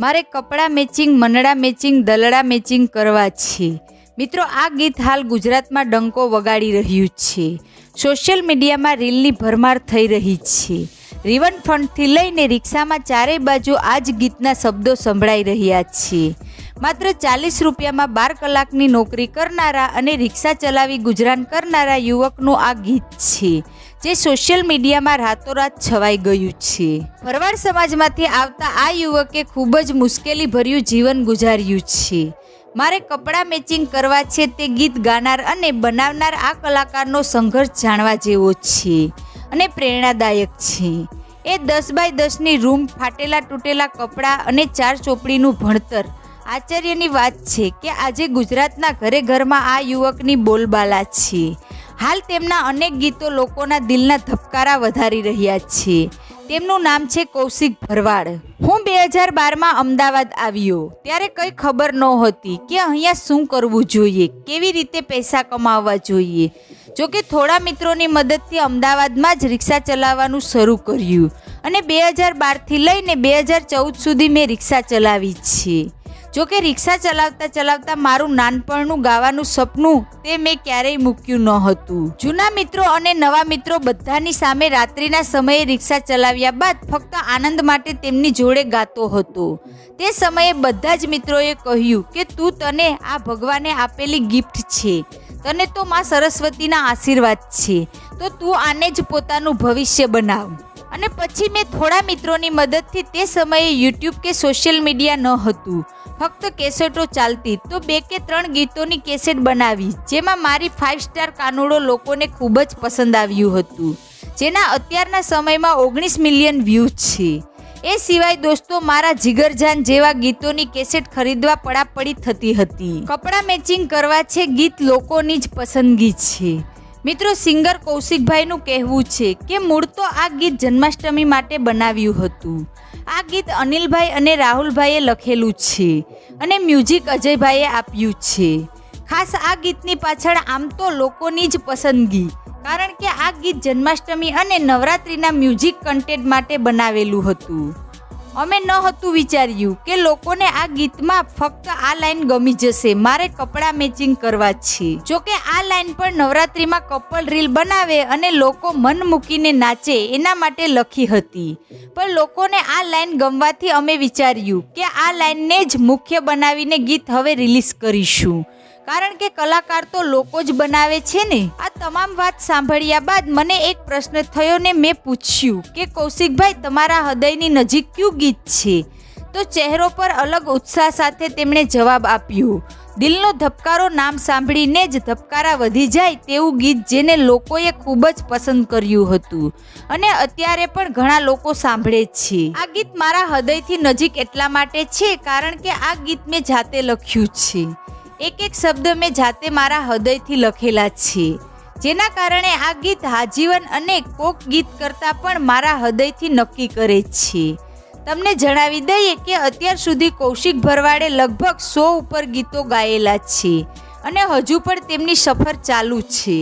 મારે કપડાં મેચિંગ મનડા મેચિંગ દલડા મેચિંગ કરવા છે. મિત્રો, આ ગીત હાલ ગુજરાતમાં ડંકો વગાડી રહ્યું છે. સોશિયલ મીડિયામાં રીલની ભરમાર થઈ રહી છે. રિવન ફંડથી લઈને રિક્ષામાં ચારેય બાજુ આ જ ગીતના શબ્દો સંભળાઈ રહ્યા છે. માત્ર ચાલીસ રૂપિયામાં બાર કલાકની નોકરી કરનારા અને રિક્ષા ચલાવી ગુજરાન કરનારા યુવકનું આ ગીત છે, જે સોશિયલ મીડિયામાં રાતોરાત છવાઈ ગયું છે. ભરવાડ સમાજમાંથી આવતા આ યુવકે ખૂબ જ મુશ્કેલી ભર્યું જીવન ગુજાર્યું છે. મારે કપડાં મેચિંગ કરવા છે તે ગીત ગાનાર અને બનાવનાર આ કલાકારનો સંઘર્ષ જાણવા જેવો છે. અને પ્રેરણાદાયક છે. એ દસ બાય દસની રૂમ, ફાટેલા તૂટેલા કપડાં અને ચાર ચોપડીનું ભણતર. આશ્ચર્યની વાત છે કે આજે ગુજરાતના ઘરે ઘરમાં આ યુવકની બોલબાલા છે. હાલ તેમના અનેક ગીતો લોકોના દિલના ધબકારા વધારી રહ્યા છે. તેમનું નામ છે કૌશિક ભરવાડ. હું બે હજાર બારમાં અમદાવાદ આવ્યો. ત્યારે કંઈ ખબર નહોતી કે અહીંયા શું કરવું જોઈએ, કેવી રીતે પૈસા કમાવવા જોઈએ. જોકે થોડા મિત્રોની મદદથી અમદાવાદમાં જ રિક્ષા ચલાવવાનું શરૂ કર્યું અને બે હજાર બારથી લઈને બે હજાર ચૌદ સુધી મેં રિક્ષા ચલાવી છે. જોકે રિક્ષા ચલાવતા ચલાવતા મારું નાનપણનું ગાવાનું સપનું તે મેં ક્યારેય મૂક્યું ન હતું. જૂના મિત્રો અને નવા મિત્રો બધાની સામે રાત્રિના સમયે રિક્ષા ચલાવ્યા બાદ ફક્ત આનંદ માટે તેમની જોડે ગાતો હતો. તે સમયે બધા જ મિત્રોએ કહ્યું કે તું તને આ ભગવાને આપેલી ગિફ્ટ છે. તને તો માં સરસ્વતીના આશીર્વાદ છે. તો તું આને જ પોતાનું ભવિષ્ય બનાવ. અને પછી મેં થોડા મિત્રોની મદદથી તે સમયે યુટ્યુબ કે સોશિયલ મીડિયા ન હતું. ફક્ત કેસેટો ચાલતી. તો બે કે ત્રણ ગીતોની કેસેટ બનાવી. જેમાં મારી ફાઇવ સ્ટાર કાનુડો લોકોને ખૂબ જ પસંદ આવ્યું હતું. જેના અત્યારના સમયમાં ઓગણીસ મિલિયન વ્યૂ છે. એ સિવાય દોસ્તો, મારા જીગરજાન જેવા ગીતોની કેસેટ ખરીદવા પડાપડી થતી હતી. કપડાં મેચિંગ કરવા છે, ગીત લોકોની જ પસંદગી છે. મિત્રો, સિંગર કૌશિકભાઈનું કહેવું છે કે, મૂળ તો આ ગીત જન્માષ્ટમી માટે બનાવ્યું હતું. આ ગીત અનિલભાઈ અને રાહુલભાઈએ લખેલું છે અને મ્યુઝિક અજયભાઈએ આપ્યું છે. ખાસ આ ગીતની પાછળ આમ તો લોકોની જ પસંદગી, કારણ કે આ ગીત જન્માષ્ટમી અને નવરાત્રિના મ્યુઝિક કન્ટેન્ટ માટે બનાવેલું હતું. અમે ન હતું વિચાર્યું કે લોકોને આ ગીતમાં ફક્ત આ લાઈન ગમી જશે. મારે કપડાં મેચિંગ કરવા છે. જોકે આ લાઈન પણ નવરાત્રિમાં કપલ રીલ બનાવે અને લોકો મન મૂકીને નાચે એના માટે લખી હતી. પણ લોકોને આ લાઈન ગમવાથી અમે વિચાર્યું કે આ લાઈનને જ મુખ્ય બનાવીને ગીત હવે રિલીઝ કરીશું. કારણ કે કલાકાર તો લોકો જ બનાવે છે ને. આ તમામ વાત સાંભળ્યા બાદ મને એક પ્રશ્ન થયો ને મેં પૂછ્યું કે, કૌશિકભાઈ, તમારા હૃદયની નજીક કયું ગીત છે? તો ચહેરો પર અલગ ઉત્સાહ સાથે તેમણે જવાબ આપ્યો, દિલનો ધબકારો નામ સાંભળીને જ ધબકારા વધી જાય તેવું ગીત જેને લોકોએ ખૂબ જ પસંદ કર્યું હતું. અને અત્યારે પણ ઘણા લોકો સાંભળે છે. આ ગીત મારા હૃદયથી નજીક એટલા માટે છે કારણ કે આ ગીત મેં જાતે લખ્યું છે. એક એક શબ્દ મેં જાતે મારા હૃદયથી લખેલા છે જેના કારણે આ ગીત હાજીવન અને કોક ગીત કરતાં પણ મારા હૃદયથી નક્કી કરે છે તમને જણાવી દઈએ કે અત્યાર સુધી કૌશિક ભરવાડે લગભગ સો ઉપર ગીતો ગાયેલા છે અને હજુ પણ તેમની સફર ચાલુ છે.